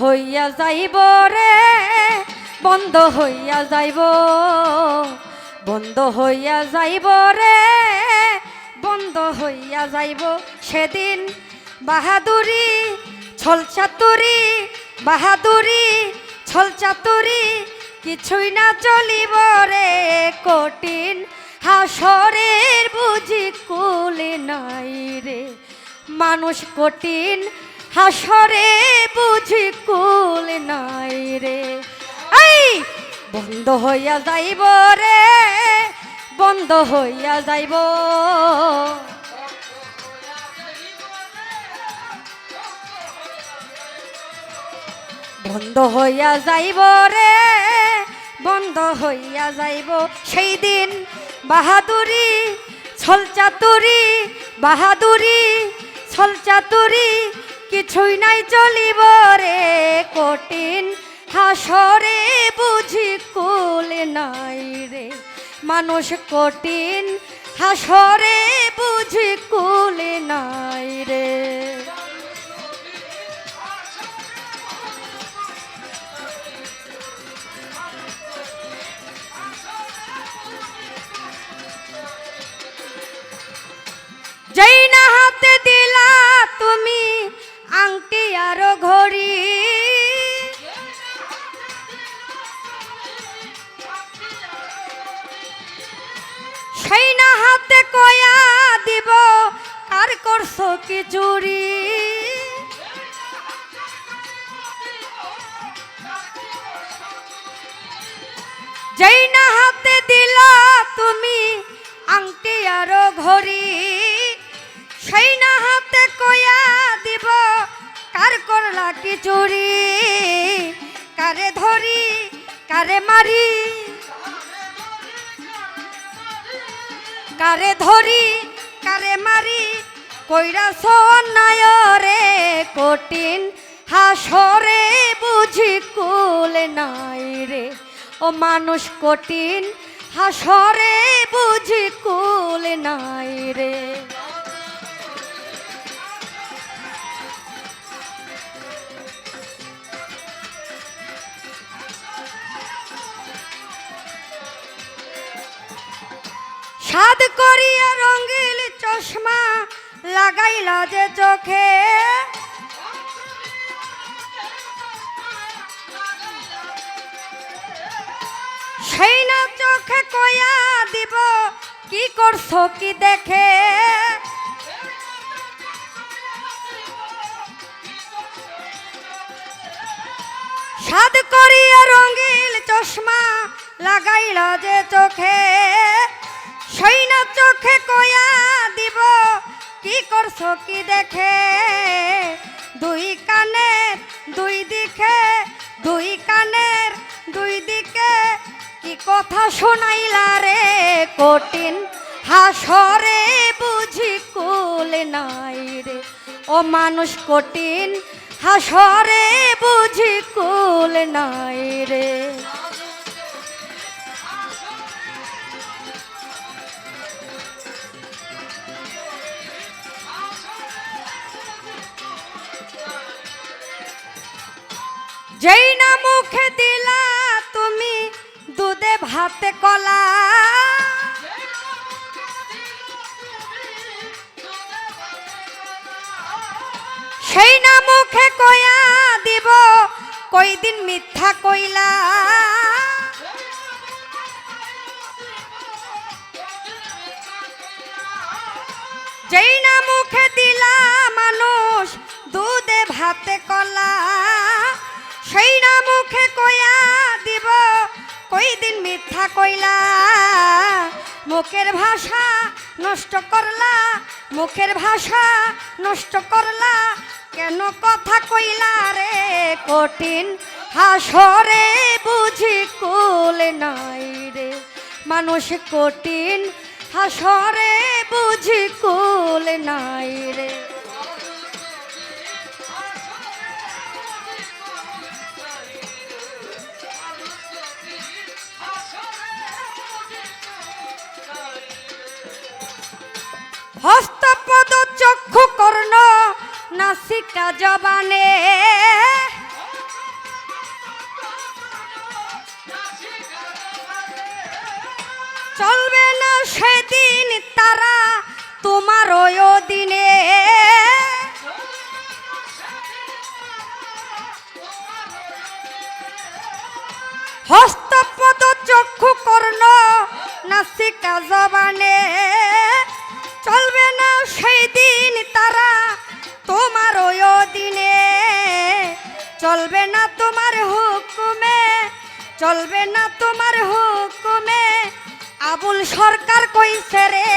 হইয়া যাইব রে, বন্ধ হইয়া যাইব। বন্ধ হইয়া যাইব রে, বন্ধ হইয়া যাইব। সেদিন বাহাদুরি, ছল চাতুরি, বাহাদুরি, ছল চাতুরি, কিছুই না চলিব রে। কঠিন হাসরের বুঝি কুলে নাই রে। মানুষ কঠিন হাসরে বুঝি কুল নাই রে। এই, বন্ধ হইয়া যাইব রে, বন্ধ হইয়া যাইব। বন্ধ হইয়া যাইব রে, বন্ধ হইয়া যাইব। সেই দিন বাহাদুরি ছল চাতুরি বাহাদুরি ছল চাতুরি কিছুই নাই চলিব রে, কঠিন হাসরে বুঝি কুল নাই রে। মানুষ কঠিন হাসরে বুঝি কুল নাই রে। করলা কি চুরি কারে ধরি? কারে মারি? কারে ধরি? কারে মারি? কইরা সন্ন্যায় রে কঠিন হাসরে বুঝি কুল নাই রে। ও মানুষ কঠিন হাসরে বুঝি কুল নাই রে। সাদ করিয়া রঙ্গিল চশমা লাগাইলা যে চোখে। সেই না চোখে কয়া দিব, কি করছ, কি দেখে? সাদ করিয়া রঙ্গিল চশমা লাগাইল যে চোখে। না চোখে কয়া দিব, কি করছ, কি দেখে? দুই কানের, দুই দিকে, দুই কানের, দুই দিকে, কি কথা শোনাইলা রে কঠিন? হাসরে বুঝি কুল নাই রে, ও মানুষ কঠিন। হাসরে বুঝি কুল নাই রে। যেই না মুখে দিলা তুমি দুধে ভাতে কলা। সেই না মুখে কয়া দিব কই দিন মিথ্যা কইলা। যেই না মুখে দিলা মানুষ দুধে ভাতে কলা। না মুখে কয়া দিব কই দিন মিথ্যা কইলা। মুখের ভাষা নষ্ট করলা, মুখের ভাষা নষ্ট করলা, কেন কথা কইলা রে কঠিন? হাসরে বুঝি কুল নাই রে। মানুষ কঠিন, হাসরে বুঝি কুল নাই রে। হস্তপদ চক্ষু কর্ণ নাসিকা জবানে। চলবে না সেদিন তারা তোমার দিনে হস্তপদ চক্ষু কর্ণ নাসিকা জবানে। সেই দিন তারা তোমার ওই দিনে চলবে না তোমার হুকুমে, চলবে না তোমার হুকুমে। আবুল সরকার কইছে রে,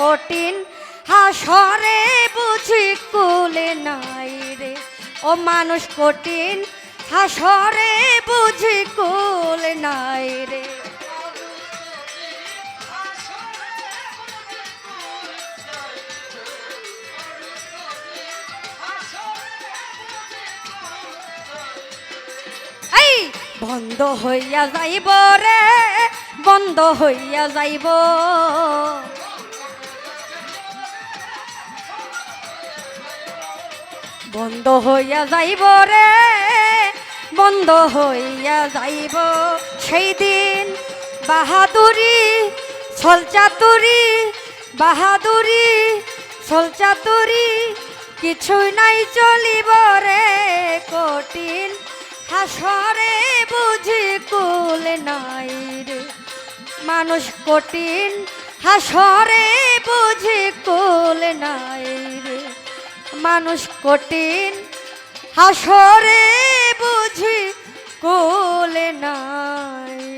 কঠিন হাসরে বুঝি কুলে নাই রে। ও মানুষ কঠিন হাসরে বুঝি কুলে নাই রে। বন্ধ হইয়া যাইব রে, বন্ধ হইয়া যাইব। বন্ধ হইয়া যাইব রে, বন্ধ হইয়া যাইব। সেই দিন বাহাদুরি ছলচাতুরি বাহাদুরি ছলচাতুরি কিছুই নাই চলিব রে কঠিন হাসরে বুঝি কুল নাই রে। মানুষ কঠিন হাসরে বুঝি কুল নাই রে। মানুষ কঠিন হাসরে বুঝি কুল নাই